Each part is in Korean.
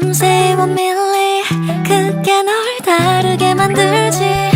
금세 원밀리 그게 널 다르게 만들지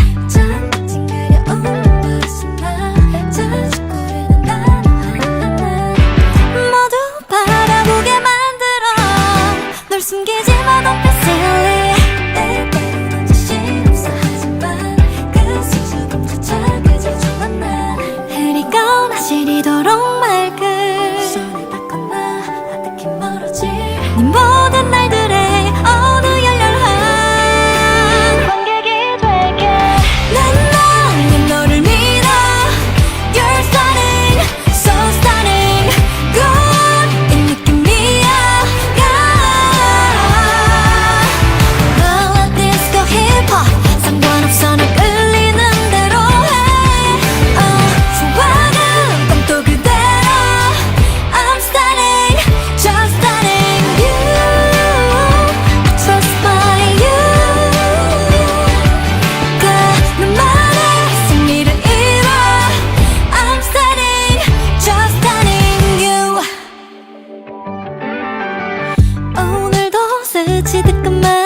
끝이 뜨끔한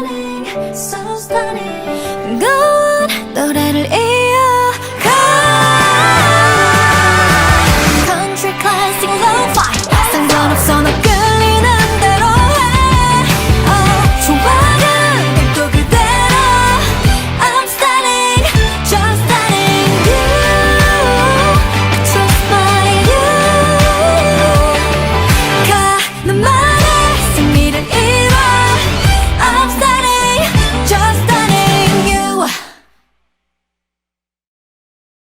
stunning, so stunning. Go on, 노래를